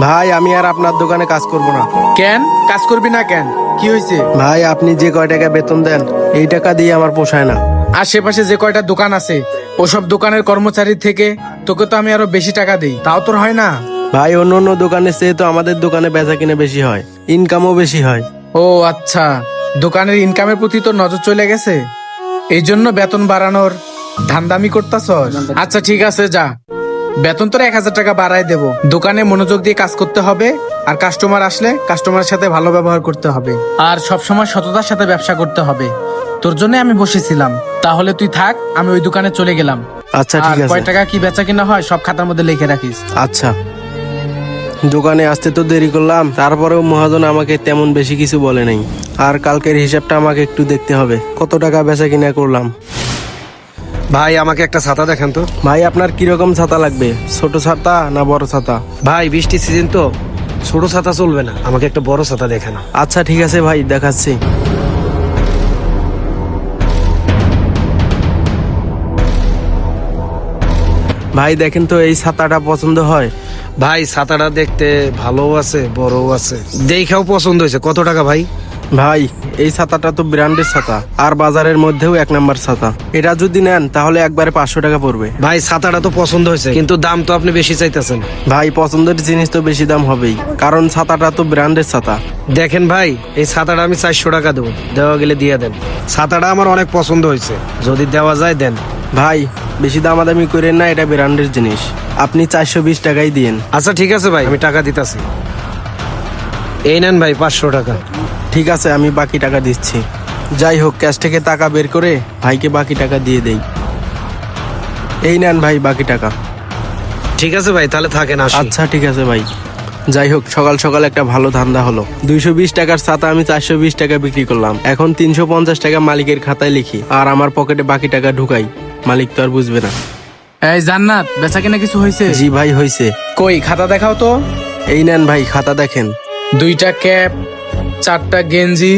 ভাই আমি আর আপনার দোকানে কাজ করব না। কেন? কাজ করবি না কেন? কি হয়েছে? ভাই আপনি যে কয় টাকা বেতন দেন এই টাকা দিয়ে আমার পোষায় না। আশেপাশে যে কয়টা দোকান আছে ওসব দোকানের কর্মচারী থেকে তোকে তো আমি আরও বেশি টাকা দিই। তাও তোর হয় না? ভাই অন্য অন্য দোকানের চেয়ে তো আমাদের দোকানে বেচা কিনে বেশি হয়। ইনকামও বেশি হয়। ও আচ্ছা। দোকানের ইনকামের প্রতি তোর নজর চলে গেছে? এই জন্য বেতন বাড়ানোর ধান্দামি করতেছ আচ্ছা ঠিক আছে যা। বেতন তোর এক হাজার টাকা বাড়াই দেবো। দোকানে মনোযোগ দিয়ে কাজ করতে হবে আর কাস্টমার আসলে কাস্টমারের সাথে ভালো ব্যবহার করতে হবে। আর সবসময় সততার সাথে ব্যবসা করতে হবে। তোর জন্য আমি বসেছিলাম। তাহলে তুই থাক আমি ওই দোকানে চলে গেলাম। আচ্ছা আর ঠিক আছে। কয় টাকা কি বেচা কিনা হয় সব খাতার মধ্যে লিখে রাখিস। আচ্ছা। দোকানে আসতে তো দেরি করলাম তারপরেও মহাজন আমাকে তেমন বেশি কিছু বলে নাই। আর কালকের হিসাবটা আমাকে একটু দেখতে হবে কত টাকা বেচা কিনা করলাম। ভাই আমাকে একটা ছাতা দেখেন তো। ভাই আপনার কীরকম ছাতা লাগবে? ছোট ছাতা না বড় ছাতা? ভাই বৃষ্টির সিজন তো। ছোট ছাতা চলবে না। আমাকে একটা বড় ছাতা দেখেন। আচ্ছা ঠিক আছে ভাই দেখাচ্ছি। ভাই দেখেন তো এই ছাতাটা পছন্দ হয়? ভাই ছাতাটা দেখতে ভালো আছে বড়ও আছে। দেখাও পছন্দ হয়েছে। কত টাকা ভাই? ভাই এই ছাতাটা তো ব্র্যান্ডের ছাতা আর বাজারের মধ্যেও এক নাম্বার ছাতা। এটা যদি নেন তাহলে একবারে পাঁচশো টাকা পড়বে। ভাই ছাতাটা তো পছন্দ হয়েছে কিন্তু দাম তো আপনি বেশি চাইতেছেন। ভাই পছন্দের জিনিস তো বেশি দাম হবেই কারণ ছাতাটা তো ব্র্যান্ডের ছাতা। দেখেন ভাই এই ছাতাটা আমি চারশো টাকা দেবো। দেওয়া গেলে দিয়ে দেন। ছাতাটা আমার অনেক পছন্দ হয়েছে যদি দেওয়া যায় দেন। ভাই বেশি দামাদামি করেন না এটা ব্র্যান্ডের জিনিস। আপনি চারশো বিশ টাকাই দিন আচ্ছা ঠিক আছে ভাই আমি টাকা দিতেছি। এই নেন ভাই পাঁচশো টাকা। ঠিক আছে আমি বাকি টাকা দিচ্ছি। যাই হোক ক্যাশ থেকে টাকা বের করে ভাইকে বাকি টাকা দিয়ে দেই। এই নেন ভাই বাকি টাকা। ঠিক আছে ভাই তাহলে থাকেন আসি। আচ্ছা ঠিক আছে ভাই। যাই হোক সকাল সকাল একটা ভালো ধান্দা হলো। দুইশো বিশ টাকার ছাতা আমি চারশো বিশ টাকা বিক্রি করলাম। এখন তিনশো পঞ্চাশ টাকা মালিকের খাতায় লিখি। আর আমার পকেটে বাকি টাকা ঢুকাই। মালিক তো আর বুঝবে না। এই জান্নাত বেচা কিনা কিছু হয়েছে জি ভাই হয়েছে কই খাতা দেখাও তো। এই নেন ভাই খাতা দেখেন। দুইটা ক্যাপ চারটা গেঞ্জি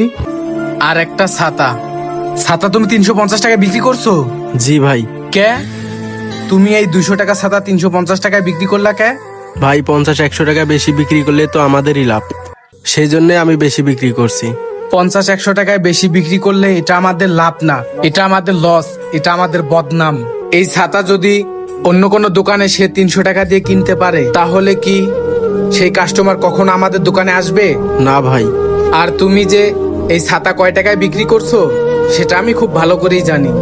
আর একটা ছাতা। ছাতা তুমি তিনশো পঞ্চাশ টাকায় বিক্রি করছ? জি ভাই। কে? তুমি এই দুশো টাকা ছাতা তিনশো পঞ্চাশ টাকায় বিক্রি করলা কে? ভাই পঞ্চাশ একশো টাকা বেশি বিক্রি করলে তো আমাদেরই লাভ। সেই জন্য আমি বেশি বিক্রি করছি। পঞ্চাশ একশো টাকায় বেশি বিক্রি করলে এটা আমাদের লাভ না। এটা আমাদের লস এটা আমাদের বদনাম। এই ছাতা যদি অন্য কোনো দোকানে সে তিনশো টাকা দিয়ে কিনতে পারে তাহলে কি সেই কাস্টমার কখনো আমাদের দোকানে আসবে? না ভাই। আর তুমি যে এই ছাতা কয় টাকায় বিক্রি করছ সেটা আমি খুব ভালো করেই জানি।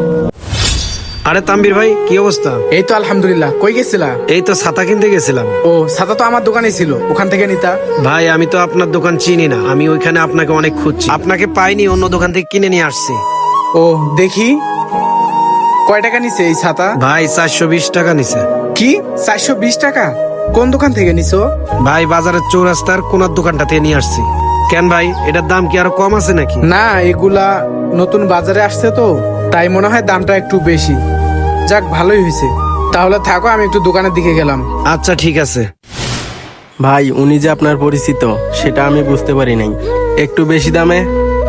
আরে তাম্বির ভাই কি অবস্থা? এই তো আলহামদুলিল্লাহ। কই গেছিলা? এই তো ছাতা কিনতে গেছিলাম। ও ছাতা তো আমার দোকানে ছিল। ওখান থেকে নিতা। ভাই আমি তো আপনার দোকান চিনি না। আমি ওইখানে আপনাকে অনেক খুঁজছি। আপনাকে পাইনি অন্য দোকান থেকে কিনে নিয়ে আসছি। ও দেখি। কয় টাকা নিছে এই ছাতা? ভাই চারশো বিশ টাকা নিছে। কি? চারশো বিশ টাকা? কোন দোকান থেকে নিছো? ভাই বাজারের চৌরাস্তার কোনার দোকানটা থেকে নিয়ে আসছি। কেন ভাই এটার দাম কি আরও কম আছে নাকি? না এগুলা নতুন বাজারে আসছে তো তাই মনে হয় দামটা একটু বেশি। যাক ভালোই হয়েছে। তাহলে থাকো আমি একটু দোকানের দিকে গেলাম। আচ্ছা ঠিক আছে। ভাই উনি যে আপনার পরিচিত সেটা আমি বুঝতে পারি নাই। একটু বেশি দামে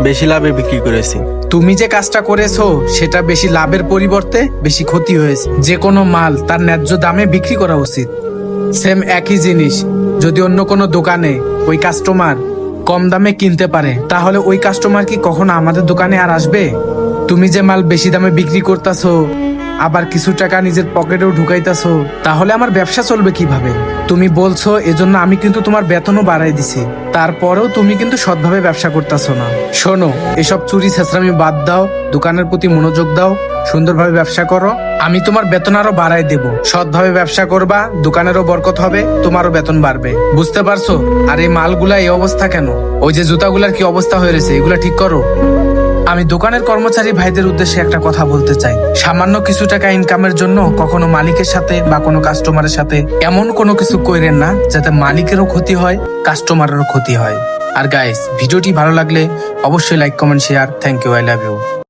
বেশি লাভে বিক্রি করেছি। তুমি যে কাজটা করেছ সেটা বেশি লাভের পরিবর্তে বেশি ক্ষতি হয়েছে। যে কোনো মাল তার ন্যায্য দামে বিক্রি করা উচিত। সেম একই জিনিস। যদি অন্য কোনো দোকানে ওই কাস্টমার কম দামে কিনতে পারে, তাহলে ওই কাস্টমার কি কখনো আমাদের দোকানে আর আসবে? তুমি যে মাল বেশি দামে বিক্রি করতেছো, আবার কিছু টাকা নিজের পকেটেও ঢুকাইতেছো, তাহলে আমার ব্যবসা চলবে কীভাবে? তুমি বলছো, এজন্য আমি কিন্তু তোমার বেতনও বাড়াই দিছি। তারপরেও তুমি কিন্তু সৎভাবে ব্যবসা করতেছো না। শোনো, এসব চুরি ছেঁচড়ামি বাদ দাও, দোকানের প্রতি মনোযোগ দাও, সুন্দরভাবে ব্যবসা করো। আমি তোমার বেতন আরও বাড়াই দেব। সৎভাবে ব্যবসা করবা, দোকানেরও বরকত হবে, তোমারও বেতন বাড়বে। বুঝতে পারছ? আর এই মালগুলা এই অবস্থা কেন? ওই যে জুতাগুলার কি অবস্থা হয়ে রয়েছে, এগুলা ঠিক করো। আমি দোকানের কর্মচারী ভাইদের উদ্দেশ্যে একটা কথা বলতে চাই। সামান্য কিছু টাকা ইনকামের জন্য কখনো মালিকের সাথে বা কোনো কাস্টমারের সাথে এমন কোনো কিছু করেন না, যাতে মালিকেরও ক্ষতি হয় কাস্টমারেরও ক্ষতি হয়। আর গাইস ভিডিওটি ভালো লাগলে অবশ্যই like comment share thank you I love you